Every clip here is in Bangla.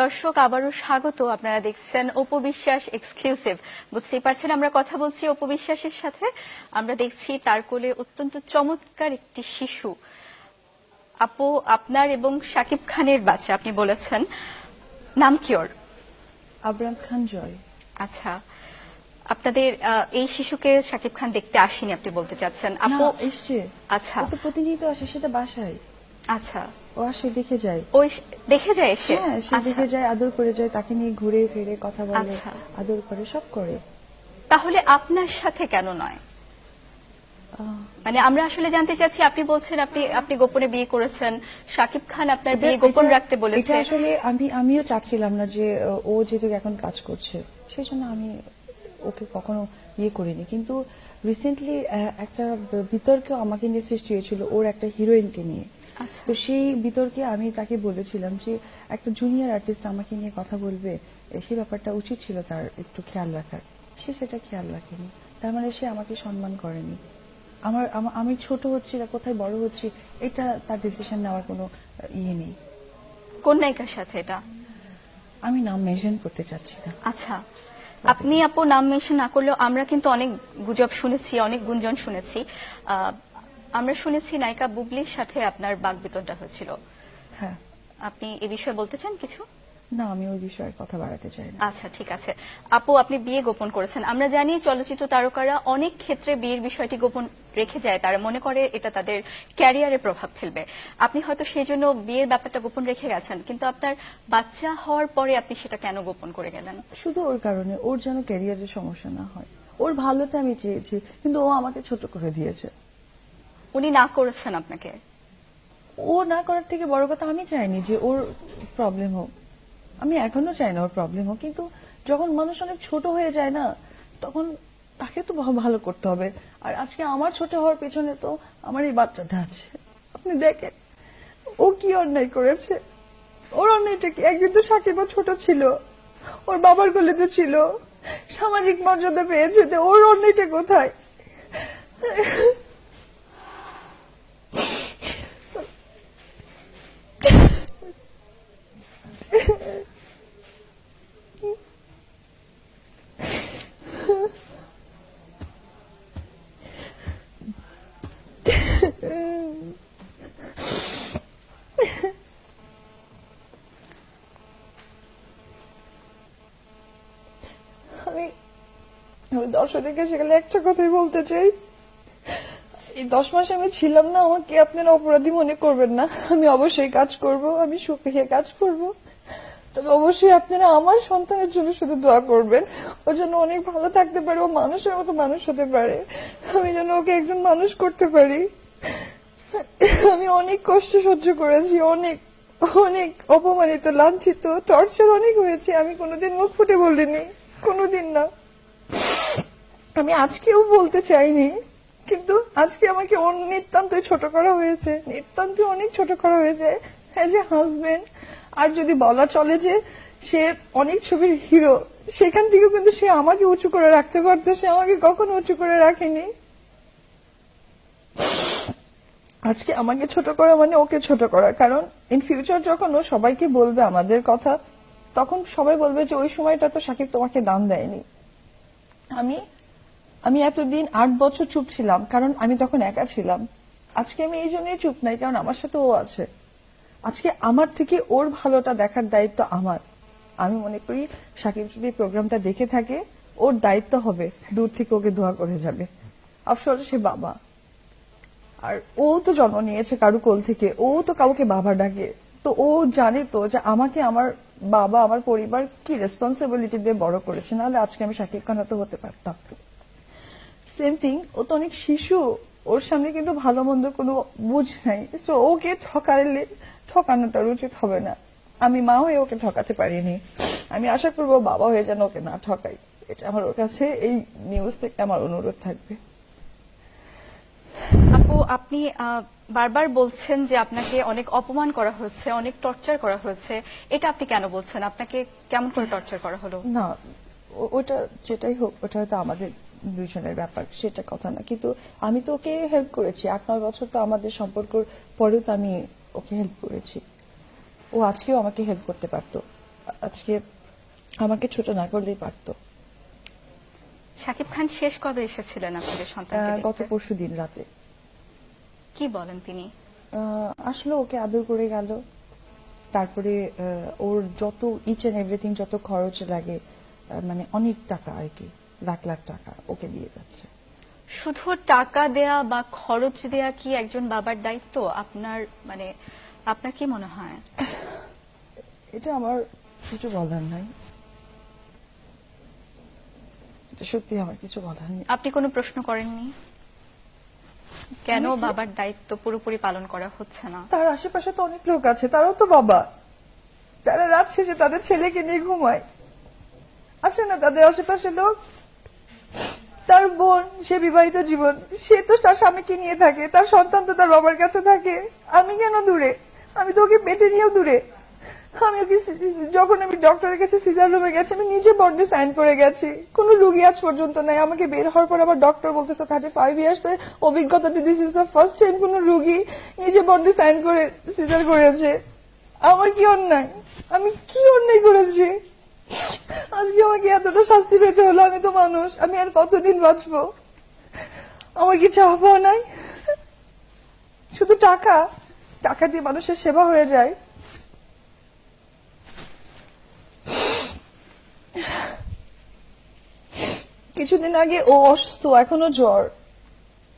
দর্শক আবারও স্বাগত। আপনারা দেখছেন অপবিশ্বাস এক্সক্লুসিভ বুঝতেই পারছেন আমরা কথা বলছি অপবিশ্বাসের সাথে। আমরা দেখছি তার কোলে অত্যন্ত চমৎকার একটি শিশু। আপু আপনার এবং শাকিব খানের বাচ্চা আপনি বলেছেন। নাম কি ওর? আবরাম খান জয়। আচ্ছা। আপনাদের এই শিশুকে শাকিব খান দেখতে আসেনি আপনি বলতে চাচ্ছেন। আপু? এসছে। আচ্ছা। তো প্রতিনিয়ত আসে সেটা বাসায়। আচ্ছা। ও আসে দেখে যায়। ওই দেখে যায় এসে? হ্যাঁ সে আচ্ছা। দেখে যায় আদর করে যায় তাকে নিয়ে ঘুরে ফিরে কথা বলে আচ্ছা। আদর করে সব করে। তাহলে আপনার সাথে কেন নয়? মানে আমরা আসলে জানতে চাচ্ছি আপনি বলছেন আপনি আপনি গোপনে বিয়ে করেছেন। শাকিব খান আপনার বিয়ে গোপন রাখতে বলেছে। এটা আসলে আমি আমিও চাচ্ছিলাম না যে ও যেহেতু এখন কাজ করছে সেই জন্য আমি ওকে কখনো ইয়ে করিনি। কিন্তু রিসেন্টলি একটা বিতর্ক আমাকে নিয়ে সৃষ্টি হয়েছিল ওর একটা হিরোইনকে নিয়ে। তো সেই বিতর্কে আমি তাকে বলেছিলাম যে একটা জুনিয়র আর্টিস্ট আমাকে নিয়ে কথা বলবে সেই ব্যাপারটা উচিত ছিল তার একটু খেয়াল রাখার। সে সেটা খেয়াল রাখেনি। তার মানে সে আমাকে সম্মান করেনি। আমার আমি ছোট হচ্ছি না কোথায় বড় হচ্ছি এটা তার ডিসিশন নেওয়ার কোনো ইয়ে নেই। কোন নায়িকার সাথে এটা? আমি নাম মেনশন করতে চাচ্ছি না। আচ্ছা। আপনি আপু নাম মেনশন না করলেও আমরা কিন্তু অনেক গুজব শুনেছি অনেক গুঞ্জন শুনেছি। আমরা শুনেছি নায়িকা বুবলির সাথে আপনার বাগবিতনটা হয়েছিল। হ্যাঁ। আপনি এ বিষয়ে বলতে চান কিছু? না আমি ওই বিষয়ে কথা বাড়াতে চাই না। আচ্ছা ঠিক আছে। আপু আপনি বিয়ে গোপন করেছেন। আমরা জানি চলচ্চিত্র তারকারা অনেক ক্ষেত্রে বিয়ের বিষয়টি গোপন রেখে যায়। তারা মনে করে এটা তাদের ক্যারিয়ারে প্রভাব ফেলবে। আপনি হয়তো সেই জন্য বিয়ের ব্যাপারটা গোপন রেখে গেছেন কিন্তু আপনার বাচ্চা হওয়ার পরে আপনি সেটা কেন গোপন করে গেলেন? শুধু ওর কারণে ওর যেন ক্যারিয়ারের সমস্যা না হয়। ওর ভালোটা আমি চেয়েছি কিন্তু ও আমাকে ছোট করে দিয়েছে। উনি না করেছেন আপনাকে? ও না করার থেকে বড় কথা আমি চাইনি যে ওর প্রবলেম হোক। আমি এখনও চাই না ওর প্রবলেম হোক, কিন্তু যখন মানুষ অনেক ছোট হয়ে যায় না, তখন তাকে তো ভালো করতে হবে। আর আজকে আমার ছোট হওয়ার পেছনে তো আমার এই বাচ্চাটা আছে। আপনি দেখেন, ও কি অন্যায় করেছে? ওর অন্যায়টা কি? একদিন তো সাকিবও ছোট ছিল, ওর বাবার কোলেতে ছিল, সামাজিক মর্যাদা পেয়েছে, তো ওর অন্যায়টা কোথায় আমি আমি দর্শকদের কাছে গেলে একটা কথাই বলতে চাই। এই দশ মাস আমি ছিলাম না, আমাকে আপনারা অপরাধী মনে করবেন না। আমি অবশ্যই কাজ করব, আমি সুখে কাজ করব। তবে অবশ্যই আপনারা আমার সন্তানের জন্য শুধু দোয়া করবেন। ও যেন অনেক ভালো থাকতে পারে, ও মানুষের মতো মানুষ হতে পারে। আমি যেন ওকে একজন মানুষ করতে পারি। আমি অনেক কষ্ট সহ্য করেছি, অনেক অনেক অপমানিত, লাঞ্ছিত টর্চার অনেক হয়েছে। আমি কোনোদিন মুখ ফুটে বলিনি, কোনোদিন না। আমি আজকেও বলতে চাইনি, কিন্তু আজকে আমাকে অন্য নিতান্তই ছোট করা হয়েছে নিতান্ত অনেক ছোট করা হয়েছে অ্যাজ এ হাজবেন্ড আর যদি বলা চলে যে সে অনেক ছবির হিরো সেখান থেকেও কিন্তু সে আমাকে উঁচু করে রাখতে পারতো, সে আমাকে কখনো উঁচু করে রাখেনি। আজকে আমাকে ছোট করা মানে ওকে ছোট করা, কারণ ইন ফিউচার যখন ও সবাইকে বলবে আমাদের কথা, তখন সবাই বলবে যে ওই সময়টা তো সাকিব তোমাকে দান দেয়নি। আমি আমি এতদিন আট বছর চুপ ছিলাম, কারণ আমি তখন একা ছিলাম। আজকে আমি এই জন্যই চুপ নাই, কারণ আমার সাথে ও আছে। আজকে আমার থেকে ওর ভালোটা দেখার দায়িত্ব আমার। আমি মনে করি সাকিব যদি প্রোগ্রামটা দেখে থাকে, ওর দায়িত্ব হবে, দূর থেকে ওকে দোয়া করে যাবে। আফসর সে বাবা। আর ও তো জন্ম নিয়েছে কারু কোল থেকে, ও তো কাউকে বাবা ডাকে। তো ও জানে তো যে আমাকে আমার বাবা, আমার পরিবার কি রেসপন্সিবিলিটি দিয়ে বড় করেছে, নাহলে আজকে আমি সাকিব খান তো হতে পারতাম। সেম থিং ও তো অনেক শিশু। ওর সামনে কিন্তু ভালো মন্দ কোনো বুঝ নাই। সো ওকে ঠকালে ঠকানোটার উচিত হবে না। আমি মা হয়ে ওকে ঠকাতে পারিনি। আমি আশা করব বাবা হয়ে যেন ওকে না ঠকাই। এটা আমার ওর কাছে এই নিউজ থেকে আমার অনুরোধ থাকবে। আপু আপনি বারবার বলছেন যে আপনাকে অনেক অপমান করা হয়েছে অনেক টর্চার করা হয়েছে। এটা আপনি কেন বলছেন? আপনাকে কেমন করে টর্চার করা হলো? না ওটা যেটাই হোক ওটা হয়তো আমাদের দুইজনের ব্যাপার সেটা কথা না। কিন্তু আমি তো ওকে হেল্প করেছি। আট নয় বছর তো আমাদের সম্পর্ক পরেও তো আমি ওকে হেল্প করেছি। ও আজকেও আমাকে হেল্প করতে পারতো। আজকে আমাকে ছোট না করলেই পারতো। শাকিব খান শেষ কবে এসেছিলেন আপনাদের সন্তানকে গত? পরশু দিন রাতে। কি বলেন তিনি? আসলো ওকে আদর করে গেল। তারপরে ওর যত ইচ এন্ড এভরিথিং যত খরচ লাগে মানে অনেক টাকা আর কি। লাখ লাখ টাকা ওকে দিয়ে যাচ্ছে। শুধু টাকা দেয়া বা খরচ দেয়া কি একজন বাবার দায়িত্ব? আপনার মানে আপনার কি মনে হয়? এটা আমার কিছু বলার নাই। সত্যি আমার কিছু বলার নেই। আপনি কোনো প্রশ্ন করেননি? কেন বাবার দায়িত্ব পুরোপুরি পালন করা হচ্ছে না? তার আশেপাশে তো অনেক লোক আছে তারাও তো বাবা। তারা রাত শেষে তাদের ছেলেকে নিয়ে ঘুমায়। আসে না তাদের আশেপাশে লোক। তার বোন, সে বিবাহিত জীবন, সে তো তার স্বামীকে নিয়ে থাকে, তার সন্তান তো তার বাবার কাছে থাকে। আমি কেন দূরে? আমি তো ওকে পেটে নিয়েও দূরে। আমি ওকে যখন আমি ডক্টরের কাছে সিজার রুমে গেছি, আমি নিজে বন্ডে সাইন করে গেছি। কোনো রুগী আজ পর্যন্ত নাই। আমাকে বের হওয়ার পর আবার ডক্টর বলতেছে থার্টি ফাইভ ইয়ার্স এর অভিজ্ঞতাতে this is the first time কোনো রুগী নিজে বন্ডে সাইন করে সিজার করেছে। আমার কি অন্যায়? আমি কি অন্যায় করেছি? আজকে আমাকে এতটা শাস্তি পেতে হলো, আমি তো মানুষ, আমি আর কতদিন বাঁচবো? আমার কি নাই? শুধু টাকা টাকা দিয়ে মানুষের সেবা হয়ে যায়। কিছুদিন আগে ও অসুস্থ, এখনও জ্বর।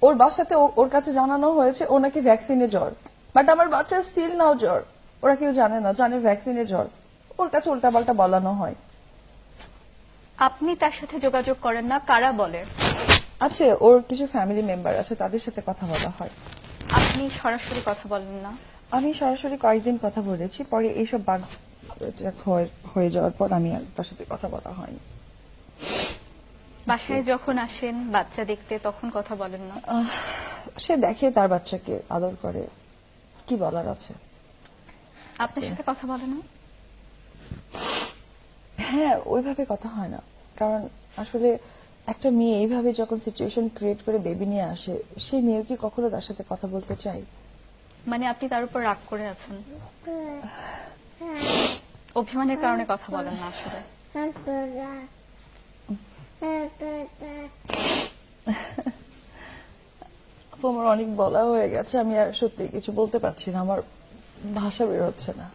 ওর বাসাতে ওর কাছে জানানো হয়েছে ও নাকি ভ্যাকসিনে জ্বর। বাট আমার বাচ্চা স্টিল নাও জ্বর। ওরা কেউ জানে না, জানে ভ্যাকসিনে জ্বর। ওর কাছে উল্টাপাল্টা বলানো হয়। আপনি তার সাথে যোগাযোগ করেন না কারা বলে? আছে ওর কিছু ফ্যামিলি মেম্বার আছে তাদের সাথে কথা বলা হয়। আপনি সরাসরি কথা বলেন না? আমি সরাসরি কয়েকদিন কথা বলেছি পরে এইসব বাঘ হয়ে- হয়ে যাওয়ার পর আমি তার সাথে কথা বলা হয়নি। বাসায় যখন আসেন বাচ্চা দেখতে তখন কথা বলেন না? সে দেখে তার বাচ্চাকে আদর করে। কি বলার আছে? আপনার সাথে কথা বলে না? হ্যাঁ ওইভাবে কথা হয় না। কারণ আসলে একটা মেয়ে এইভাবে যখন সিচুয়েশন ক্রিয়েট করে বেবি নিয়ে আসে সেই মেয়ে কি কখনো তার সাথে কথা বলতে চাই মানে আপনি তার উপর রাগ করে আছেন? অভিমানের কারণে কথা বলেন না আসলে। আমার অনেক বলা হয়ে গেছে আমি আর সত্যি কিছু বলতে পারছি না আমার ভাষা বের হচ্ছে না।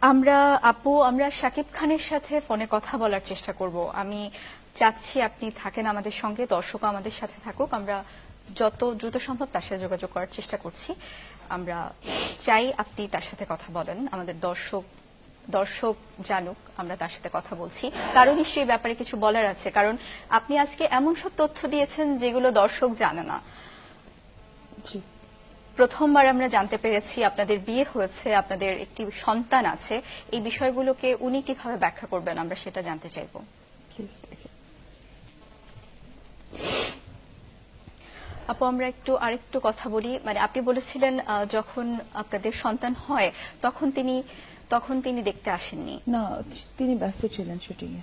আমরা, আপু, আমরা শাকিব খানের সাথে ফোনে কথা বলার চেষ্টা করব। আমি চাচ্ছি আপনি থাকেন আমাদের সঙ্গে দর্শক আমাদের সাথে থাকুক। আমরা যত দ্রুত সম্ভব তার সাথে যোগাযোগ করার চেষ্টা করছি। আমরা চাই আপনি তার সাথে কথা বলেন, আমাদের দর্শক দর্শক জানুক, আমরা তার সাথে কথা বলছি। কারণ নিশ্চয়ই ব্যাপারে কিছু বলার আছে? কারণ আপনি আজকে এমন সব তথ্য দিয়েছেন যেগুলো দর্শক জানে না। জি। প্রথমবার আমরা জানতে পেরেছি আপনাদের বিয়ে হয়েছে আপনাদের একটি সন্তান আছে। এই বিষয়গুলোকে উনি কীভাবে ব্যাখ্যা করবেন? আমরা সেটা জানতে চাইব। আপু আমরা একটু আরেকটু কথা বলি। মানে আপনি বলেছিলেন যখন আপনাদের সন্তান হয় তখন তিনি তখন তিনি দেখতে আসেননি। না তিনি ব্যস্ত ছিলেন শুটিং এ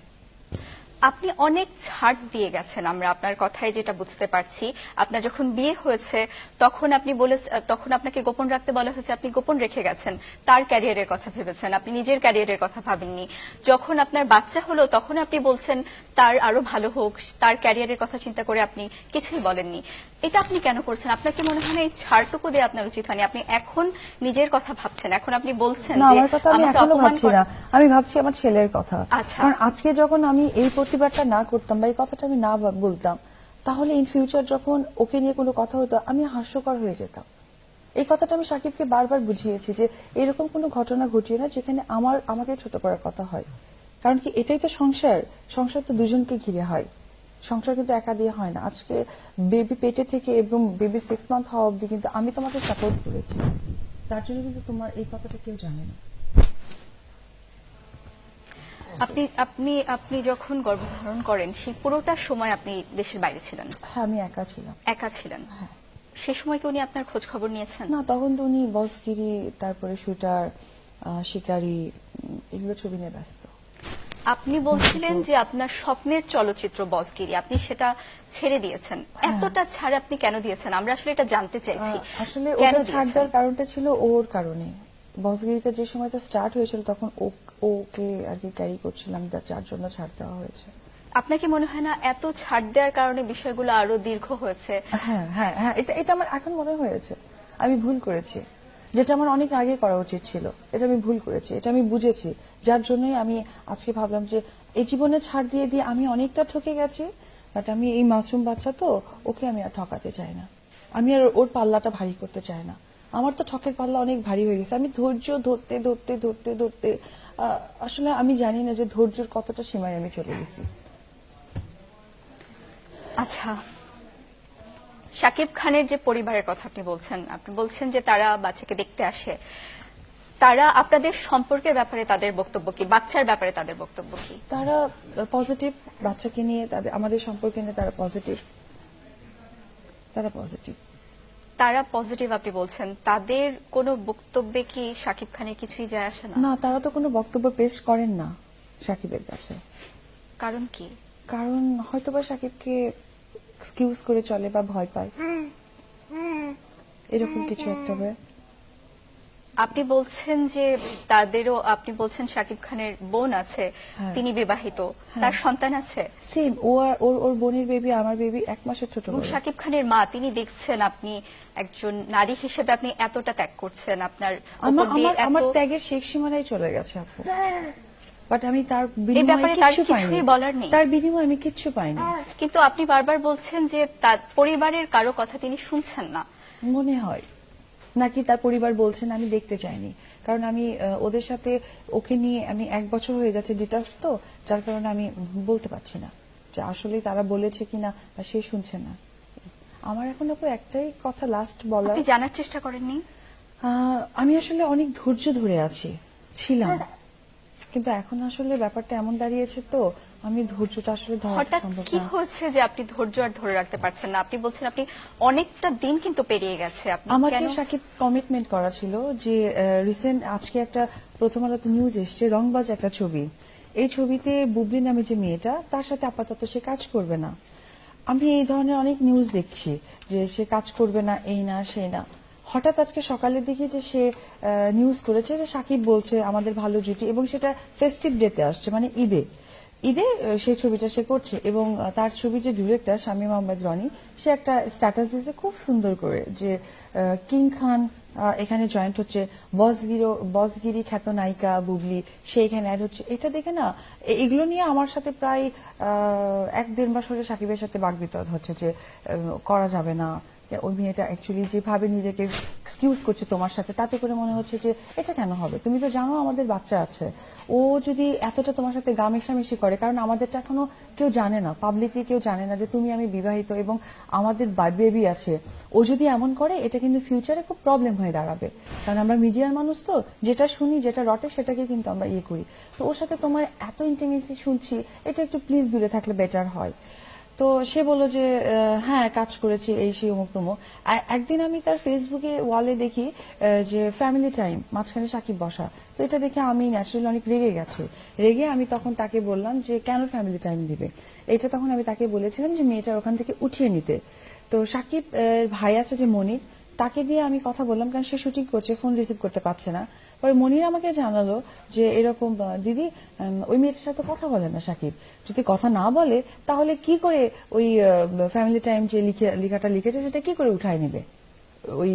আপনি অনেক ছাড় দিয়ে গেছেন আমরা আপনার কথায় যেটা বুঝতে পারছি। আপনার যখন বিয়ে হয়েছে তখন আপনি বলে তখন আপনাকে গোপন রাখতে বলা হয়েছে আপনি গোপন রেখে গেছেন। তার ক্যারিয়ারের কথা ভেবেছেন আপনি নিজের ক্যারিয়ারের কথা ভাবেননি। যখন আপনার বাচ্চা হলো তখন আপনি বলছেন তার আরও ভালো হোক তার ক্যারিয়ারের কথা চিন্তা করে আপনি কিছুই বলেননি। এটা আপনি কেন করছেন? আপনাকে মনে হয় না এই ছাড়টুকু দিয়ে আপনার উচিত হয়নি? আপনি এখন নিজের কথা ভাবছেন এখন আপনি বলছেন আমার কথা আমি এখনও ভাবছি না। আমি ভাবছি আমার ছেলের কথা। আচ্ছা। কারণ আজকে যখন আমি এই প্রতিবাদটা না করতাম বা এই কথাটা আমি না বলতাম, তাহলে ইন ফিউচার যখন ওকে নিয়ে কোনো কথা হতো, আমি হাস্যকর হয়ে যেতাম। এই কথাটা আমি সাকিবকে বারবার বুঝিয়েছি যে এরকম কোনো ঘটনা ঘটিয়ে না যেখানে আমার, আমাকে ছোট করার কথা হয়। কারণ কি এটাই তো সংসার। সংসার তো দুজনকে ঘিরে হয়। সংসার কিন্তু একা দিয়ে হয় না। আজকে বেবি পেটে থেকে এবং বেবি সিক্স মান্থ হওয়া অবধি কিন্তু আমি তোমাকে সাপোর্ট করেছি। তার জন্য কিন্তু তোমার এই কথাটা কেউ জানে না। আপনি আপনি আপনি যখন গর্ভধারণ করেন সেই পুরোটা সময় আপনি দেশের বাইরে ছিলেন? হ্যাঁ আমি একা ছিলাম। একা ছিলেন? হ্যাঁ। সে সময় কি উনি আপনার খোঁজ খবর নিয়েছেন? না তখন তো উনি বসগিরি তারপরে শুটার শিকারি এগুলো ছবি নিয়ে ব্যস্ত। আপনি বলছিলেন যে আপনার স্বপ্নের চলচ্চিত্র বসগিরি আপনি সেটা ছেড়ে দিয়েছেন। এতটা ছাড় আপনি কেন দিয়েছেন? আমরা আসলে এটা জানতে চাইছি। আসলে ওটা ছাড় দেওয়ার কারণটা ছিল ওর কারণে। বসগিরিটা যে সময়টা স্টার্ট হয়েছিল তখন ও- ওকে আর কি ক্যারি করছিলাম যার জন্য ছাড় দেওয়া হয়েছে। আপনাকে মনে হয় না এত ছাড় দেওয়ার কারণে বিষয়গুলো আরও দীর্ঘ হয়েছে? হ্যাঁ হ্যাঁ হ্যাঁ এটা এটা আমার এখন মনে হয়েছে। আমি ভুল করেছি। যেটা আমার অনেক আগে করা উচিত ছিল। এটা আমি ভুল করেছি। এটা আমি বুঝেছি। যার জন্যই আমি আজকে ভাবলাম যে এই জীবনে ছাড় দিয়ে দিয়ে আমি অনেকটা ঠকে গেছি বাট আমি এই মাসুম বাচ্চা তো ওকে আমি আর ঠকাতে চাই না। আমি আর ওর পাল্লাটা ভারী করতে চাই না। আমার তো ঠকের পাল্লা অনেক ভারী হয়ে গেছে। আমি ধৈর্য ধরতে ধরতে ধরতে ধরতে আসলে আমি জানি না যে ধৈর্যের কতটা সীমায় আমি চলে গেছি। আচ্ছা শাকিব খানের যে পরিবারের কথা আপনি বলছেন আপনি বলছেন যে তারা বাচ্চাকে দেখতে আসে। তারা আপনাদের সম্পর্কের ব্যাপারে তাদের বক্তব্য কি? বাচ্চার ব্যাপারে তাদের বক্তব্য কি? তারা পজিটিভ বাচ্চাকে নিয়ে তাদের আমাদের সম্পর্কে নিয়ে তারা পজিটিভ তারা পজিটিভ তারা পজিটিভ আপনি বলছেন। তাদের কোনো বক্তব্যে কি সাকিব খানের কিছুই যায় আসে না? না তারা তো কোনো বক্তব্য পেশ করেন না সাকিবের কাছে। কারণ কি? কারণ হয়তোবা সাকিবকে এক্সকিউজ করে চলে বা ভয় পায়। এরকম কিছু একটা হয়। আপনি বলছেন যে তাদেরও আপনি বলছেন শাকিব খানের বোন আছে হ্যাঁ। তিনি বিবাহিত তার সন্তান আছে? সেম ও আর ওর ওর বোনের বেবি আমার বেবি এক মাসের ছোট। শাকিব খানের মা তিনি দেখছেন আপনি একজন নারী হিসেবে আপনি এতটা ত্যাগ করছেন আপনার আমার আমার ত্যাগের শেষ সীমানায় চলে গেছে আপু। বাট আমি তার বিনিময়ে কিচ্ছু পাইনি। কিছুই বলার নেই। তার বিনিময়ে আমি কিচ্ছু পাইনি। কিন্তু আপনি বারবার বলছেন যে তার পরিবারের কারও কথা তিনি শুনছেন না। মনে হয়। নাকি তার পরিবার বলছেন আমি দেখতে চাইনি। কারণ আমি ওদের সাথে ওকে নিয়ে আমি এক বছর হয়ে যাচ্ছে ডিটাচ তো যার কারণে আমি বলতে পারছি না যে আসলে তারা বলেছে কিনা বা সে শুনছে না। আমার এখন আপু একটাই কথা লাস্ট বলার। আপনি জানার চেষ্টা করেননি? আমি আসলে অনেক ধৈর্য ধরে আছি ছিলাম। কিন্তু এখন আসলে ব্যাপারটা এমন দাঁড়িয়েছে তো আমি ধৈর্যটা আসলে ধরা হঠাৎ সম্ভব কি না। হচ্ছে যে আপনি ধৈর্য আর ধরে রাখতে পারছেন না? আপনি বলছেন আপনি অনেকটা দিন কিন্তু পেরিয়ে গেছে। আপনি আমাকে কেন সাকিব কমিটমেন্ট করা ছিল যে রিসেন্ট আজকে একটা প্রথম আলোতে নিউজ এসছে রংবাজ একটা ছবি। এই ছবিতে বুবলি নামে যে মেয়েটা তার সাথে আপাতত সে কাজ করবে না। আমি এই ধরনের অনেক নিউজ দেখছি যে সে কাজ করবে না এই না সেই না। হঠাৎ আজকে সকালে দেখি যে সে নিউজ করেছে যে সাকিব বলছে আমাদের ভালো জুটি এবং সেটা ফেস্টিভ ডেতে আসছে মানে ঈদে। ঈদে সেই ছবিটা সে করছে এবং তার ছবির যে ডিরেক্টর শামীম আহমেদ রনি, সে একটা স্ট্যাটাস দিয়েছে খুব সুন্দর করে যে কিং খান এখানে জয়েন্ট হচ্ছে বসগিরো, বসগিরি খ্যাত নায়িকা বুবলি, সে এখানে অ্যাড হচ্ছে। এটা দেখে না এগুলো নিয়ে আমার সাথে প্রায় এক দেড় মাস হলে সাকিবের সাথে বাগবিতদ হচ্ছে যে করা যাবে না। ওই মেয়েটা অ্যাকচুয়ালি যেভাবে নিজেকে এক্সকিউজ করছে তোমার সাথে, তাতে করে মনে হচ্ছে যে এটা কেন হবে? তুমি তো জানো আমাদের বাচ্চা আছে। ও যদি এতটা তোমার সাথে গা মেশামেশি করে, কারণ আমাদেরটা এখনও কেউ জানে না পাবলিকলি কেউ জানে না যে তুমি আমি বিবাহিত এবং আমাদের বেবি আছে। ও যদি এমন করে, এটা কিন্তু ফিউচারে খুব প্রবলেম হয়ে দাঁড়াবে। কারণ আমরা মিডিয়ার মানুষ তো, যেটা শুনি, যেটা রটে, সেটাকে কিন্তু আমরা ইয়ে করি। তো ওর সাথে তোমার এত ইন্টিমেসি শুনছি, এটা একটু প্লিজ দূরে থাকলে বেটার হয়। তো সে বলল যে হ্যাঁ কাজ করেছি, এই, সেই, অমুক, তমুক। একদিন আমি তার ফেসবুকে ওয়ালে দেখি যে ফ্যামিলি টাইম মাঝখানে সাকিব বসা। তো এটা দেখে আমি ন্যাচারালি অনেক রেগে গেছে। রেগে আমি তখন তাকে বললাম যে, কেন ফ্যামিলি টাইম দিবে? এটা তখন আমি তাকে বলেছিলাম যে মেয়েটার ওখান থেকে উঠিয়ে নিতে। তো সাকিব ভাই আছে যে মনির, তাকে দিয়ে আমি কথা বললাম, কারণ সে শুটিং করছে ফোন রিসিভ করতে পারছে না। পরে মনির আমাকে জানালো যে এরকম দিদি ওই মেয়েটার সাথে কথা বলে না সাকিব। যদি কথা না বলে, তাহলে কি করে ওই ফ্যামিলি টাইম যে লিখে, লেখাটা লিখেছে সেটা কি করে উঠায় নিবে? ওই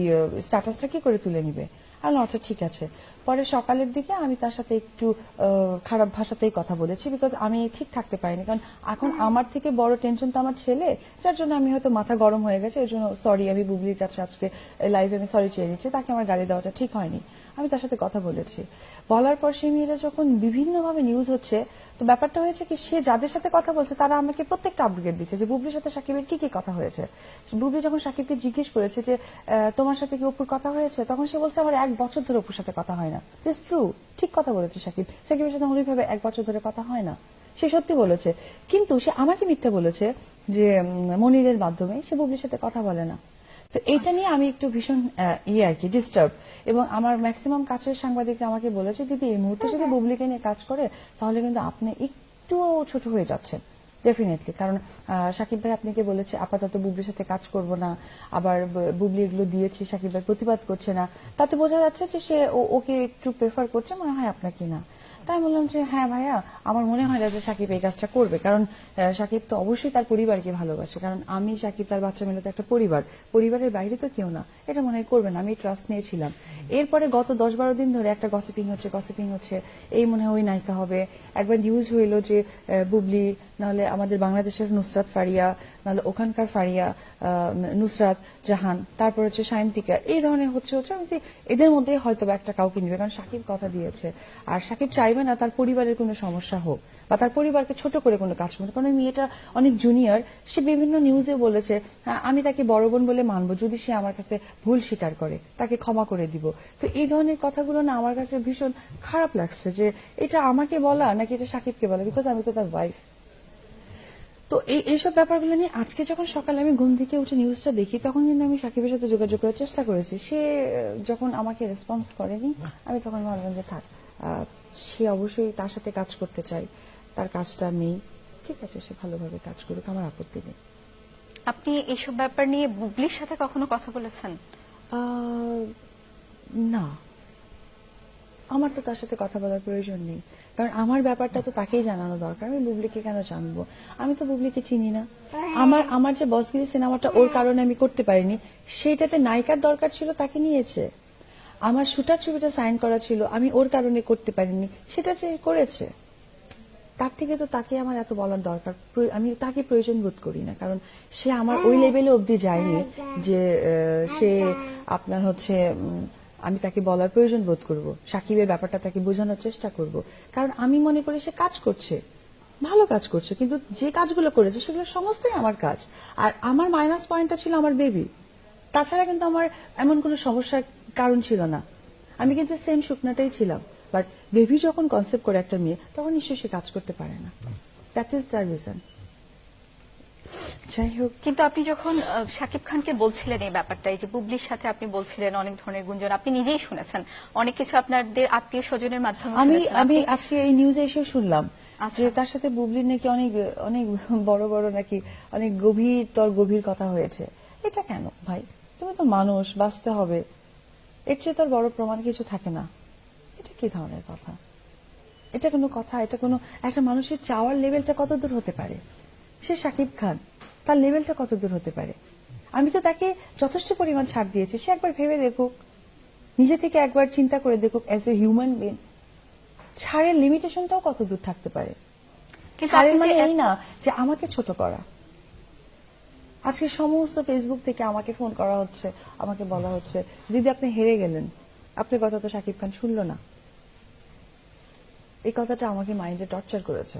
স্ট্যাটাসটা কি করে তুলে নিবে? আমি আচ্ছা ঠিক আছে। পরে সকালের দিকে আমি তার সাথে একটু খারাপ ভাষাতেই কথা বলেছি বিকজ আমি ঠিক থাকতে পারিনি। কারণ এখন আমার থেকে বড় টেনশন তো আমার ছেলে, যার জন্য আমি হয়তো মাথা গরম হয়ে গেছে এই জন্য সরি আমি বুবলির কাছে আজকে লাইভে আমি সরি চেয়ে নিচ্ছি, তাকে আমার গালি দেওয়াটা ঠিক হয়নি। আমি তার সাথে কথা বলেছি। বলার পর সেই মেয়েরা যখন বিভিন্নভাবে নিউজ হচ্ছে, তো ব্যাপারটা হয়েছে কি, সে যাদের সাথে কথা বলছে, তারা আমাকে প্রত্যেকটা আপডেট দিচ্ছে যে, বুবলির সাথে সাকিবের কি কি কথা হয়েছে? বুবলি যখন সাকিবকে জিজ্ঞেস করেছে যে তোমার সাথে কি অপুর কথা হয়েছে? তখন সে বলছে, আমার এক বছর ধরে অপুর সাথে কথা হয় না। দিস ট্রু ঠিক কথা বলেছে সাকিব। সাকিবের সাথে আমার ওইভাবে এক বছর ধরে কথা হয় না। সে সত্যি বলেছে। কিন্তু সে আমাকে মিথ্যে বলেছে যে মনিরের মাধ্যমে সে বুবলির সাথে কথা বলে না। তো এটা নিয়ে আমি একটু ভীষণ ইয়ে আর কি ডিস্টার্ব এবং আমার ম্যাক্সিমাম কাছের সাংবাদিকরা আমাকে বলেছে দিদি এই মুহূর্তে যদি বুবলিকে নিয়ে কাজ করে তাহলে কিন্তু আপনি একটু ছোট হয়ে যাচ্ছেন। ডেফিনেটলি কারণ সাকিব ভাই আপনাকে বলেছে, আপাতত বুবলির সাথে কাজ করব না, আবার বুবলি এগুলো দিয়েছে, সাকিব ভাই প্রতিবাদ করছে না। তাতে বোঝা যাচ্ছে যে সে ওকে একটু প্রেফার করছে, মনে হয় আপনাকে না। তাই বললাম যে হ্যাঁ ভাইয়া, আমার মনে হয় না যে সাকিব এই কাজটা করবে। কারণ সাকিব তো অবশ্যই তার পরিবারকে ভালোবাসে। কারণ আমি সাকিব, তার বাচ্চা মিলে তো একটা পরিবার। পরিবারের বাইরে তো কেউ না। এটা মনে হয় করবে না। আমি ট্রাস্ট নিয়েছিলাম। এরপরে গত দশ বারো দিন ধরে একটা গসিপিং হচ্ছে গসিপিং হচ্ছে। এই মনে হয় ওই নায়িকা হবে। একবার নিউজ হইল যে বুবলি, নাহলে আমাদের বাংলাদেশের নুসরাত ফারিয়া, নাহলে ওখানকার ফারিয়া নুসরাত জাহান, তারপর হচ্ছে সায়ন্তিকা। এই ধরনের হচ্ছে হচ্ছে আমি এদের মধ্যে হয়তো একটা কাউকে নিবে। কারণ সাকিব কথা দিয়েছে। আর সাকিব চাইবে না তার পরিবারের কোনো সমস্যা হোক বা তার পরিবারকে ছোট করে কোনো কাজ করবে কারণ মেয়েটা অনেক জুনিয়র সে বিভিন্ন নিউজে বলেছে "হ্যাঁ, আমি তাকে বড় বোন বলে মানবো যদি সে আমার কাছে ভুল স্বীকার করে তাকে ক্ষমা করে দিব। তো এই ধরনের কথাগুলো না আমার কাছে ভীষণ খারাপ লাগছে যে এটা আমাকে বলা নাকি এটা সাকিবকে বলা? বিকজ আমি তো তার ওয়াইফ তো এই এইসব ব্যাপারগুলো নিয়ে আজকে যখন সকালে আমি ঘুম থেকে উঠে নিউজটা দেখি তখন কিন্তু আমি সাকিবের সাথে যোগাযোগ করার চেষ্টা করেছি। সে যখন আমাকে রেসপন্স করেনি আমি তখন ভাবলাম যে থাক সে অবশ্যই তার সাথে কাজ করতে চাই তার কাজটা নেই। ঠিক আছে সে ভালোভাবে কাজ করুক আমার আপত্তি নেই। আপনি এইসব ব্যাপার নিয়ে বুবলির সাথে কখনো কথা বলেছেন? না। আমার তো তার সাথে কথা বলার প্রয়োজন নেই। কারণ আমার ব্যাপারটা তো তাকেই জানানো দরকার। আমি বুবলিকে কেন জানব? আমি তো বুবলিকে চিনি না। আমার আমার যে বসগিরি সিনেমাটা ওর কারণে আমি করতে পারিনি সেইটাতে নায়িকার দরকার ছিল তাকে নিয়েছে। আমার শুটার ছবিটা সাইন করা ছিল আমি ওর কারণে করতে পারিনি সেটা সে করেছে তার থেকে তো তাকে আমার এত বলার দরকার আমি তাকে প্রয়োজন বোধ করি না কারণ সে আমার ওই লেভেলে অবধি যায়নি যে সে আপনার হচ্ছে আমি তাকে বলার প্রয়োজন বোধ করব সাকিবের ব্যাপারটা তাকে বোঝানোর চেষ্টা করব কারণ আমি মনে করি সে কাজ করছে ভালো কাজ করছে কিন্তু যে কাজগুলো করেছে সেগুলো সমস্তই আমার কাজ আর আমার মাইনাস পয়েন্টটা ছিল আমার বেবি তাছাড়া কিন্তু আমার এমন কোনো সমস্যার কারণ ছিল না। আমি কিন্তু সেম শুকনাটাই ছিলাম। বাট বেবি যখন কনসেপ্ট করে একটা মেয়ে তখন নিশ্চয়ই সে কাজ করতে পারে না। দ্যাট ইজ দ্য রিজন যাই হোক। কিন্তু আপনি যখন শাকিব খানকে বলছিলেন এই ব্যাপারটা এই যে বুবলির সাথে আপনি বলছিলেন অনেক ধরনের গুঞ্জন আপনি নিজেই শুনেছেন। অনেক কিছু আপনাদের আত্মীয় স্বজনের মাধ্যমে আমি আমি আজকে এই নিউজে এসে শুনলাম আচ্ছা। যে তার সাথে বুবলির নাকি অনেক অনেক বড় বড় নাকি অনেক গভীর তর গভীর কথা হয়েছে। এটা কেন ভাই? তুমি তো মানুষ বাঁচতে হবে। এর চেয়ে তার বড় প্রমাণ কিছু থাকে না। এটা কি ধরনের কথা? এটা কোনো কথা এটা কোনো একটা মানুষের চাওয়ার লেভেলটা কত দূর হতে পারে? সে শাকিব খান তার লেভেলটা কত দূর হতে পারে? আমি তো তাকে যথেষ্ট পরিমাণ ছাড় দিয়েছি সে একবার ভেবে দেখুক। নিজে থেকে একবার চিন্তা করে দেখুক অ্যাজ এ হিউম্যান বিং ছাড়ের লিমিটেশনটাও কত দূর থাকতে পারে? ছাড়ের মানে এই না যে আমাকে ছোট করা। আজকে সমস্ত ফেসবুক থেকে আমাকে ফোন করা হচ্ছে, আমাকে বলা হচ্ছে, দিদি, আপনি হেরে গেলেন। আপনার কথা তো শাকিব খান শুনলো না। এই কথাটা আমাকে মাইন্ডে টর্চার করেছে।